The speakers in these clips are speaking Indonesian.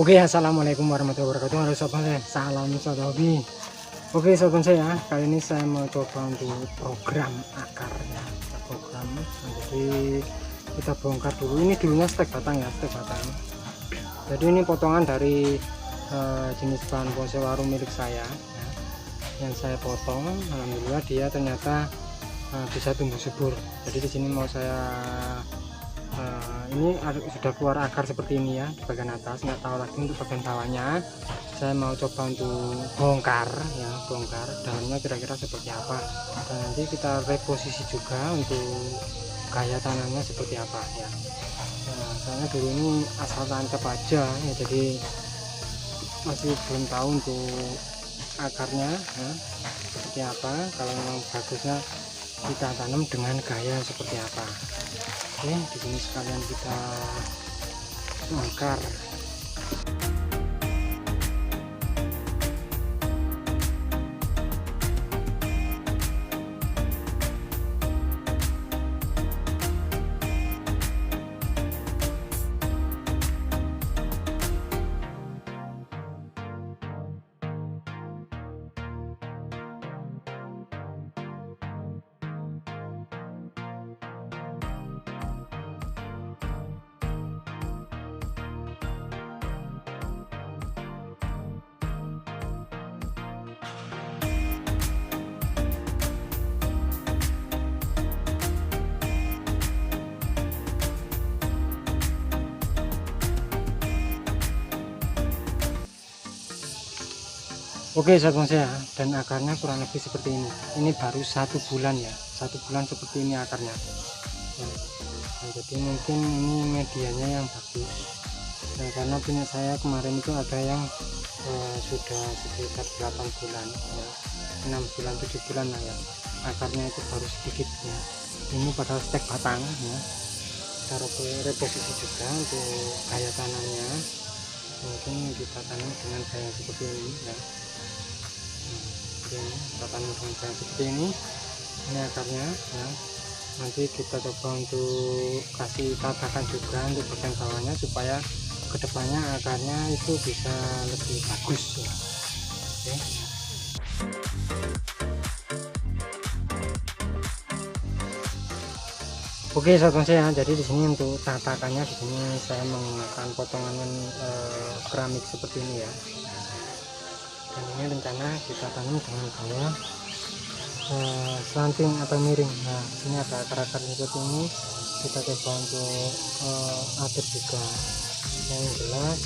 Oke, assalamualaikum warahmatullahi wabarakatuh. Halo sobat saya, salam sobat hobi. Oke, sobat saya, kali ini saya mau coba untuk program akar ya, Kita program. Jadi kita bongkar dulu. Ini dulunya stek batang ya, stek batang. Jadi ini potongan dari eh, jenis bahan bonsai warung milik saya ya, yang saya potong. Alhamdulillah dia ternyata eh, bisa tumbuh subur. Jadi di sini mau saya Nah, ini sudah keluar akar seperti ini ya di bagian atas. Nggak tahu lagi untuk bagian bawahnya. Saya mau coba untuk bongkar ya bongkar dalamnya kira-kira seperti apa. Dan nanti kita reposisi juga untuk gaya tanamnya seperti apa ya. Nah, soalnya dulu ini asal tancap aja ya jadi masih belum tahu untuk akarnya ya, seperti apa. Kalau memang bagusnya kita tanam dengan gaya seperti apa oke di sini sekalian kita bongkar Oke sahabat saya dan akarnya kurang lebih seperti ini. Ini baru satu bulan ya, satu bulan seperti ini akarnya. Nah, jadi mungkin ini medianya yang bagus. Nah, karena punya saya kemarin itu ada yang eh, sudah sekitar 8 bulan, ya, 6 bulan, 7 bulan lah ya. Akarnya itu baru sedikit ya. Ini pada stek batang ya. Repo- reposisi juga untuk gaya tanamnya. Mungkin kita tanam dengan gaya seperti ini ya ini tanam dengan cara seperti ini. Ini akarnya ya. Nanti kita coba untuk kasih tatakan juga untuk bagian bawahnya supaya ke depannya akarnya itu bisa lebih bagus ya. oke. Oke sahabat saya, jadi di sini untuk tatakannya di sini saya menggunakan potongan eh, keramik seperti ini ya dan ini rencana kita tanam dengan gaya eh, slanting atau miring. Nah ini ada akar-akar seperti ini. Kita coba untuk eh, atur juga. Yang jelas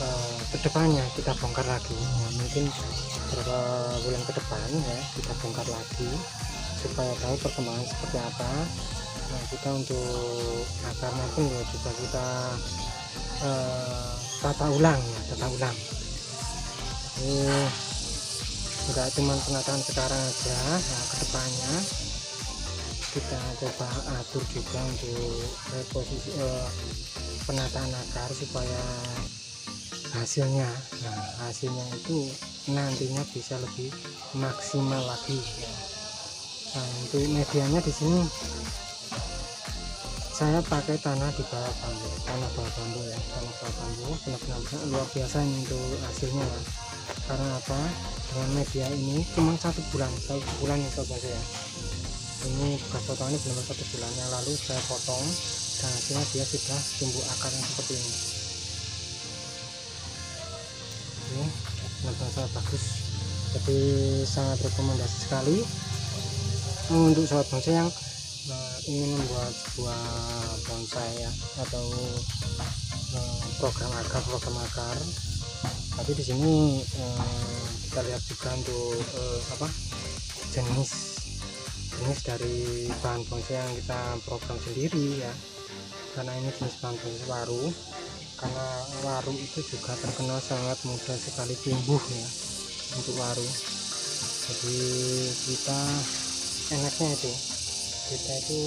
eh, ke depannya kita bongkar lagi. Nah, mungkin beberapa bulan ke depan ya kita bongkar lagi supaya tahu perkembangan seperti apa. Nah kita untuk akarnya pun ya juga kita eh, tata ulang ya tata ulang ini enggak cuma penataan sekarang aja nah ke depannya kita coba atur juga untuk reposisi eh, penataan akar supaya hasilnya nah hasilnya itu nantinya bisa lebih maksimal lagi. Nah untuk medianya di sini saya pakai tanah di bawah bambu tanah bawah bambu ya tanah bawah bambu benar-benar luar biasa ini untuk hasilnya ya karena apa? Dengan media ini cuma satu bulan satu bulan ya sobat saya ini bekas ini benar satu bulan yang lalu saya potong dan hasilnya dia sudah tumbuh akar yang seperti ini. Ini benar-benar sangat bagus jadi sangat rekomendasi sekali. Untuk sobat bonsai yang eh, ingin membuat sebuah bonsai ya atau eh, program akar program akar tapi di sini eh, kita lihat juga untuk eh, apa jenis jenis dari bahan bonsai yang kita program sendiri ya. Karena ini jenis bahan bonsai waru karena waru itu juga terkenal sangat mudah sekali tumbuh ya untuk waru. Jadi kita enaknya itu kita itu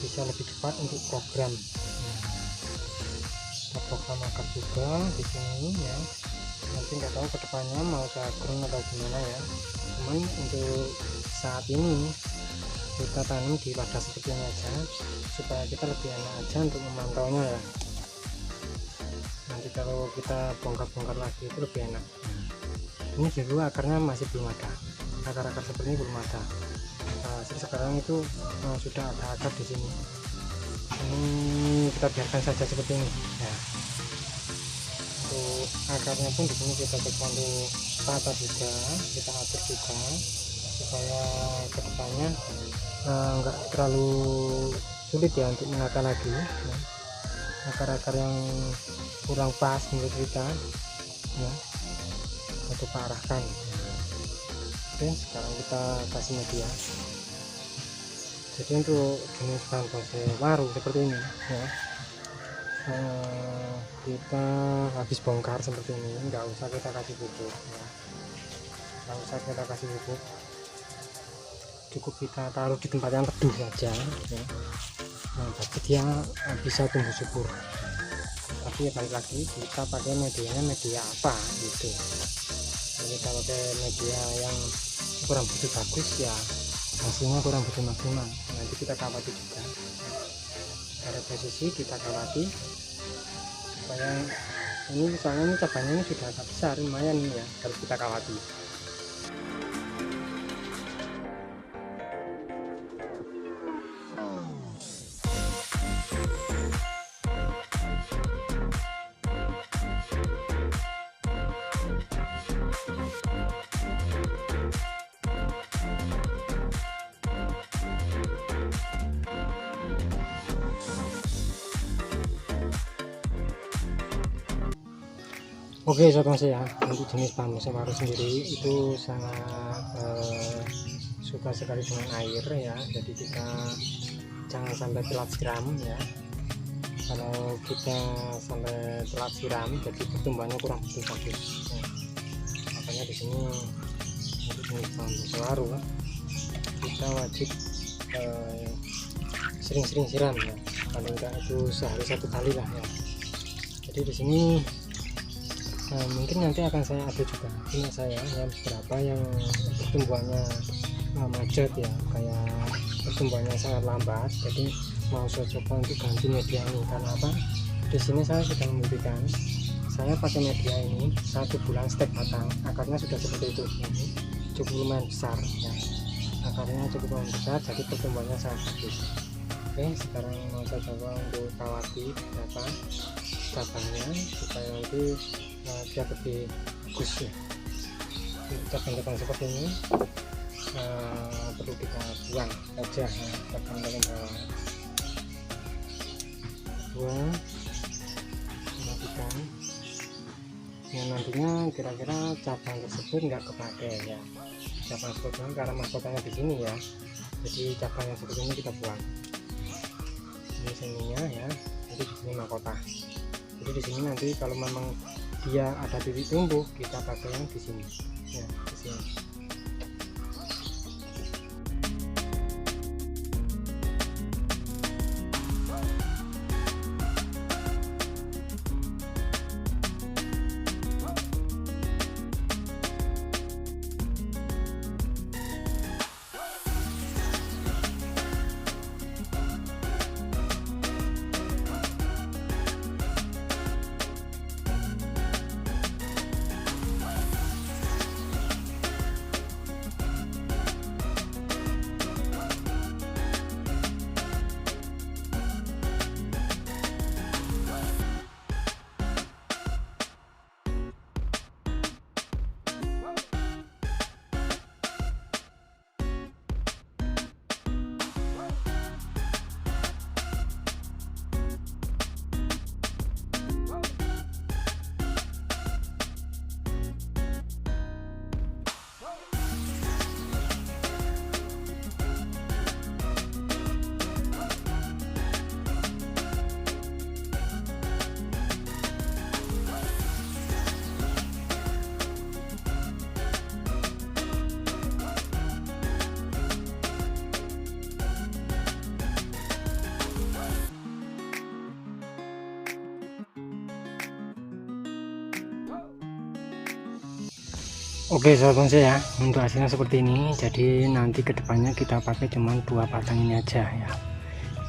bisa lebih cepat untuk program. Kita program akar juga di sini ya nanti nggak tahu ke depannya mau saya ground atau gimana ya. Cuman untuk saat ini kita tanam di wadah seperti ini aja supaya kita lebih enak aja untuk memantaunya ya. Nanti kalau kita bongkar-bongkar lagi itu lebih enak. Ini dulu akarnya masih belum ada. Akar-akar seperti ini belum ada. Nah, sekarang itu uh, sudah ada akar di sini. Ini kita biarkan saja seperti ini. Ya untuk akarnya pun di sini kita coba untuk tata juga kita atur juga supaya ke depannya enggak uh, terlalu sulit ya untuk menata lagi ya. akar-akar yang kurang pas menurut kita ya. Untuk arahkan oke sekarang kita kasih media. Jadi untuk jenis bahan bonsai baru seperti ini ya eh, kita habis bongkar seperti ini nggak usah kita kasih pupuk ya. nggak usah kita kasih pupuk. Cukup kita taruh di tempat yang teduh saja ya. nah jadi dia bisa tumbuh subur. Tapi ya balik lagi kita pakai medianya media apa gitu. Kalau kita pakai media yang kurang begitu bagus ya hasilnya kurang begitu maksimal. Nanti kita kawati juga pada posisi kita kawati supaya ini soalnya ini cabangnya ini sudah agak besar lumayan ya harus kita kawati Oke sobat mas ya. Untuk jenis bahan musyawarah sendiri itu sangat eh, suka sekali dengan air ya. Jadi kita jangan sampai telat siram ya. Kalau kita sampai telat siram jadi pertumbuhannya kurang begitu bagus. Ya. makanya di sini untuk jenis bahan musyawarah kita wajib eh, sering-sering eh, siram ya. Kalau enggak itu sehari satu kali lah ya. Jadi di sini nah, mungkin nanti akan saya ada juga punya saya yang beberapa yang pertumbuhannya uh, macet ya. Kayak pertumbuhannya sangat lambat jadi mau saya coba untuk ganti media ini. Karena apa? Di sini saya sudah membuktikan saya pakai media ini satu bulan stek batang akarnya sudah seperti itu. Ini cukup lumayan besar ya. Akarnya cukup lumayan besar jadi pertumbuhannya sangat bagus. Oke sekarang mau saya coba untuk kawati berapa cabangnya supaya nanti uh, biar lebih bagus ya? Cabang-cabang seperti ini uh, perlu kita buang saja. Cabang-cabang bawah buang matikan. Yang nantinya kira-kira cabang tersebut nggak kepake ya. Cabang seperti karena mahkotanya di sini ya. Jadi cabang yang seperti ini kita buang. Ini sininya ya jadi di sini mahkota. Jadi di sini nanti kalau memang dia ada titik tumbuh kita pakai yang di sini. Ya di sini Oke sobat bonsai ya. Untuk hasilnya seperti ini jadi nanti ke depannya kita pakai cuman dua batang ini aja ya.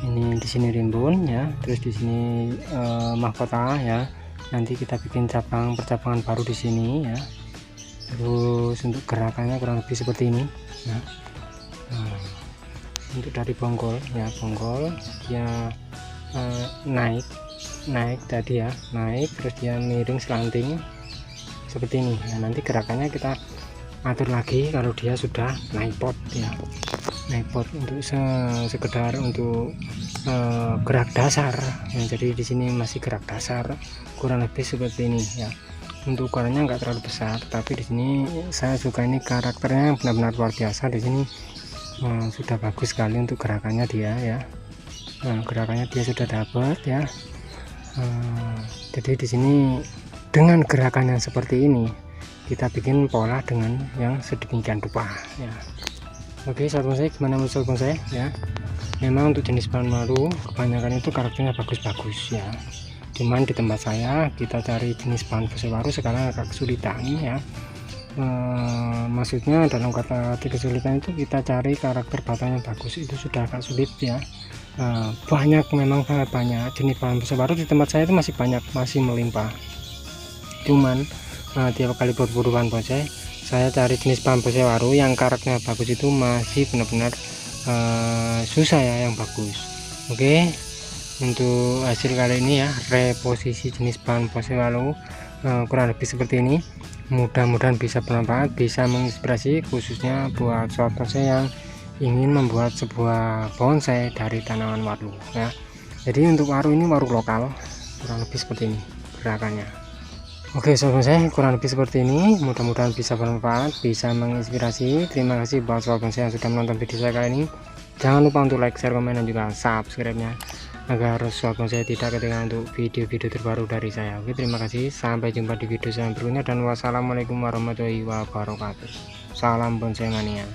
Ini di sini rimbun ya terus di sini eh, mahkota ya. Nanti kita bikin cabang percabangan baru di sini ya. Terus untuk gerakannya kurang lebih seperti ini. Ya. nah, untuk dari bonggol ya bonggol dia uh, naik naik tadi ya naik terus dia miring selanting seperti ini. Nah, nanti gerakannya kita atur lagi kalau dia sudah naik pot ya. Naik pot untuk se sekedar untuk uh, gerak dasar. Ya, jadi di sini masih gerak dasar kurang lebih seperti ini ya. Untuk ukurannya enggak terlalu besar tapi di sini saya suka ini karakternya benar-benar luar biasa. Di sini uh, sudah bagus sekali untuk gerakannya dia ya. Nah, gerakannya dia sudah dapat ya. Uh, jadi di sini dengan gerakan yang seperti ini kita bikin pola dengan yang sedemikian rupa ya. Oke sahabat saya gimana menurut sahabat saya ya? Memang untuk jenis bahan baru kebanyakan itu karakternya bagus-bagus ya. Cuman di tempat saya kita cari jenis bahan besi baru sekarang agak kesulitan ya. E, maksudnya dalam kata kesulitan itu kita cari karakter batang yang bagus itu sudah agak sulit ya. E, banyak memang sangat banyak jenis bahan besi baru di tempat saya itu masih banyak masih melimpah cuman e, tiap kali berburu bonsai saya cari jenis bambu sewaru yang karakternya bagus itu masih benar-benar uh, susah ya yang bagus. Oke okay. untuk hasil kali ini ya reposisi jenis bahan sewaru uh, kurang lebih seperti ini. Mudah-mudahan bisa bermanfaat bisa menginspirasi khususnya buat sobat bonsai yang ingin membuat sebuah bonsai dari tanaman waru ya. Jadi untuk waru ini waru lokal kurang lebih seperti ini gerakannya Oke sobat saya kurang lebih seperti ini. Mudah-mudahan bisa bermanfaat bisa menginspirasi. Terima kasih buat sobat saya yang sudah menonton video saya kali ini. Jangan lupa untuk like share komen dan juga subscribe nya agar sobat saya tidak ketinggalan untuk video-video terbaru dari saya. Oke terima kasih. Sampai jumpa di video saya berikutnya dan wassalamualaikum warahmatullahi wabarakatuh. Salam bonsai mania